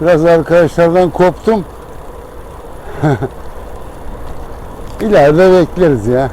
Biraz arkadaşlardan koptum. İleride bekleriz ya.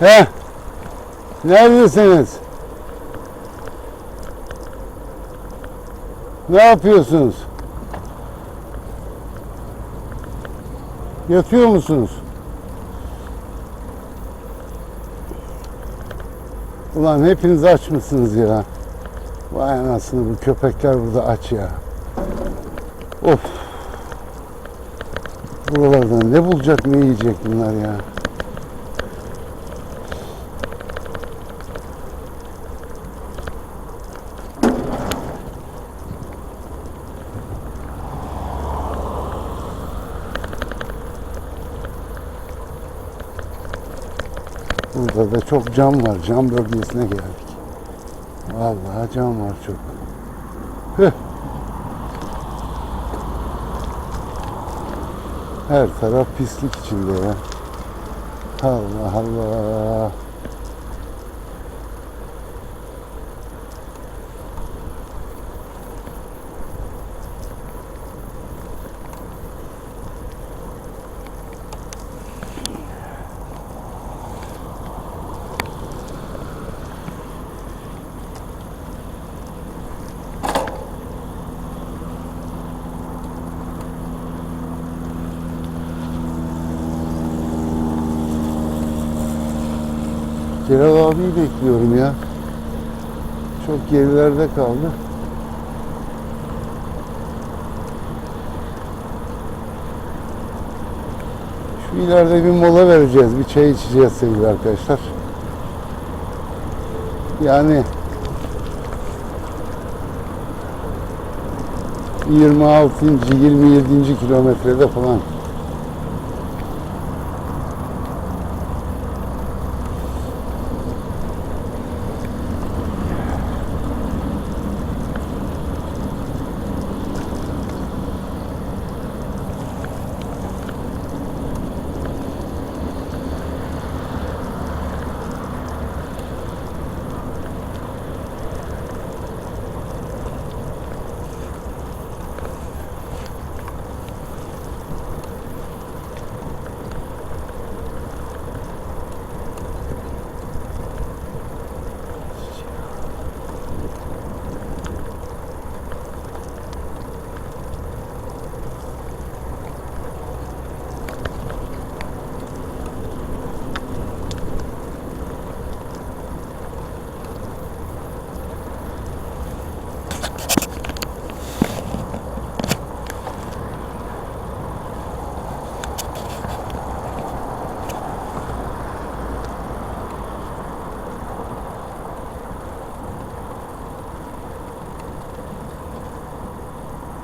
He? Neredesiniz? Ne yapıyorsunuz? Yatıyor musunuz? Ulan hepiniz aç mısınız ya? Vay anasını bu köpekler burada aç ya. Of. Buralarda ne bulacak ne yiyecek bunlar ya. Burada da çok cam var. Cam bölgesine geldik. Vallahi cam var çok. Hıh. Her taraf pislik içinde ya. Allah Allah. Celal abiyi bekliyorum ya. Çok gerilerde kaldı. Şu ileride bir mola vereceğiz. Bir çay içeceğiz sevgili arkadaşlar. Yani 26. 27. kilometrede falan.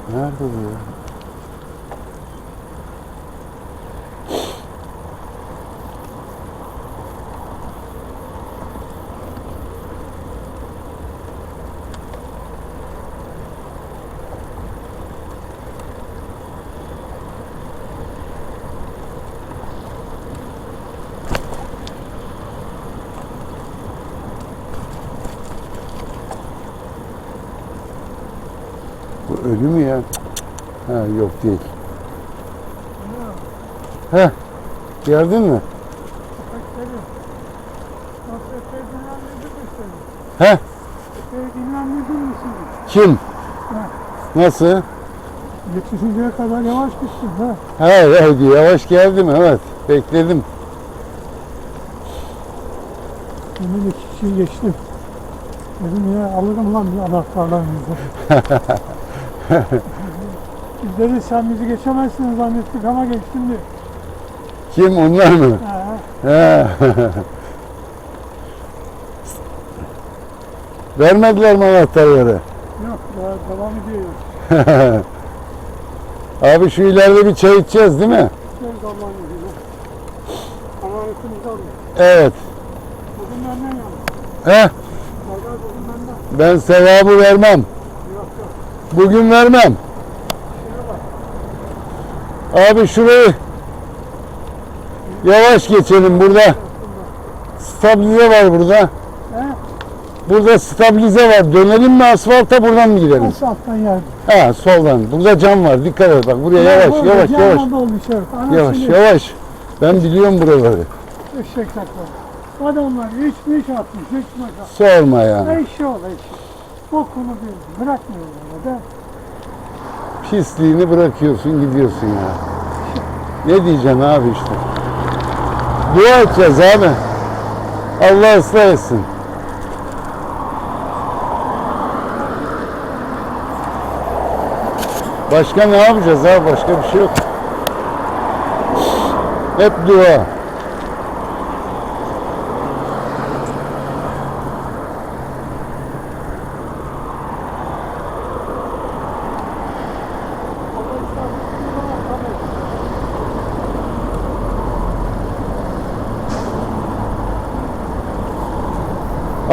Nerede bu ya? Ölü mü ya? Ha yok değil. Heh. Gördün mü? He? Kim? Nasıl? Yetişinceye kadar yavaş gitsin ha. Hayır, hayır, yavaş geldim evet. Bekledim. İki kişiyi geçtim. Dedim ya alırım lan bir anahtarlarınızı. Biz dedi sen bizi geçemezsin zannettik ama geçtin diye. Kim onlar mı? He. Vermediler mi anahtarları? yok daha devam ediyor. Abi şu ileride bir çay içeceğiz değil mi? Şey zaman ediyor. Amanetimizi alıyor. Evet. Bugün benden yandı. He? Pazar bugün benden. Ben sevabı vermem. Bugün vermem. Abi şurayı yavaş geçelim burada. Stabilize var burada. Burada stabilize var. Dönelim mi asfalta buradan mı gidelim? Nasıl alttan geldi? Ha soldan. Burada cam var. Dikkat et bak buraya yavaş yavaş yavaş. Anasını Yavaş yavaş. Ben biliyorum buraları. Eşek taklar. Hadi onlar içmiş atmış, içmiş atmış. Sorma ya. Eşi ol eşi. Bokunu bir bırakmıyorlar da. Pisliğini bırakıyorsun gidiyorsun ya. Ne diyeceksin abi işte. Dua edeceğiz abi. Allah ıslah etsin. Başka ne yapacağız abi? Başka bir şey yok. Hep dua.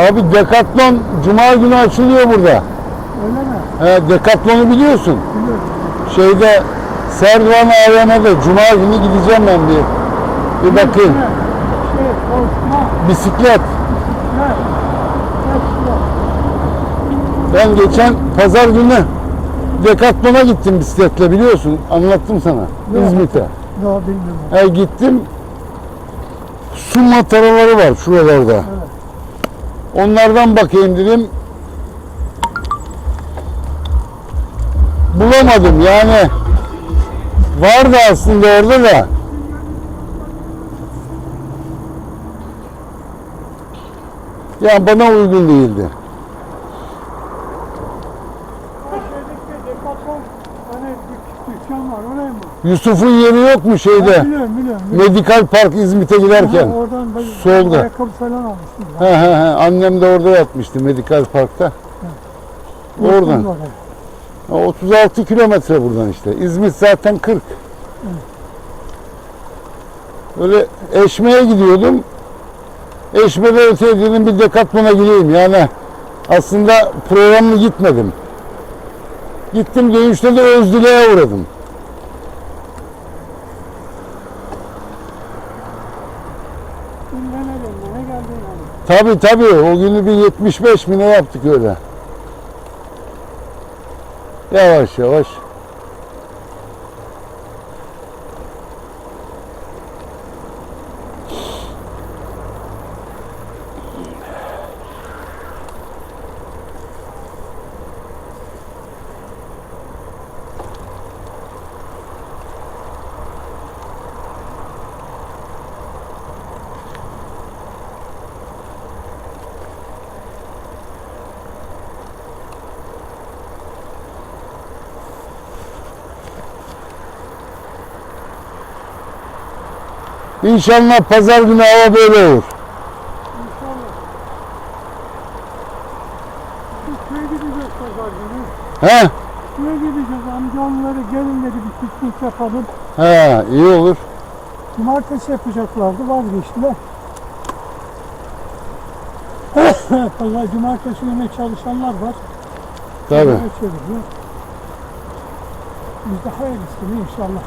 Abi Decathlon Cuma günü açılıyor burada. Öyle mi? He, Decathlon'u biliyorsun. Biliyorum. Şeyde Serdivan AVM'de Cuma günü gideceğim ben bir. Bir bakayım. Şey, koşma, Bisiklet. ne? Kaçma. Ben geçen pazar günü Decathlon'a gittim bisikletle biliyorsun. Anlattım sana. Yok. İzmit'e. Daha bilmiyorum. He, gittim. Su mataraları var şuralarda. Onlardan bakayım dedim. Bulamadım yani. Vardı aslında orada da. Ya bana uygun değildi. Dükkan var oraya mı? Yusuf'un yeri yok mu Ha, şeyde? biliyorum biliyorum. biliyorum. Medikal Park İzmit'e giderken. Ha, Oradan ben solda. ayakkabı falan almıştım. He he he. Annem de orada yatmıştı Medikal Park'ta. Oradan. Ha, 36 kilometre buradan işte. İzmit zaten 40. Öyle Eşme'ye gidiyordum. Eşme'de öteye dedim bir Decathlon'a gireyim. Yani aslında programlı gitmedim. Gittim dönüşte de Özdile'ye uğradım. Tabi tabi o günü bir 75 bine yaptık öyle. Yavaş yavaş. İnşallah pazar günü hava böyle olur. Köye gideceğiz pazar günü. He? pikniğe gideceğiz. Amcaoğulları gelin dedi bir piknik yapalım. He iyi olur. Cumartesi yapacaklardı vazgeçtiler. Vallahi cumartesi yine çalışanlar var. Tabii. Biz de hayırlısını inşallah.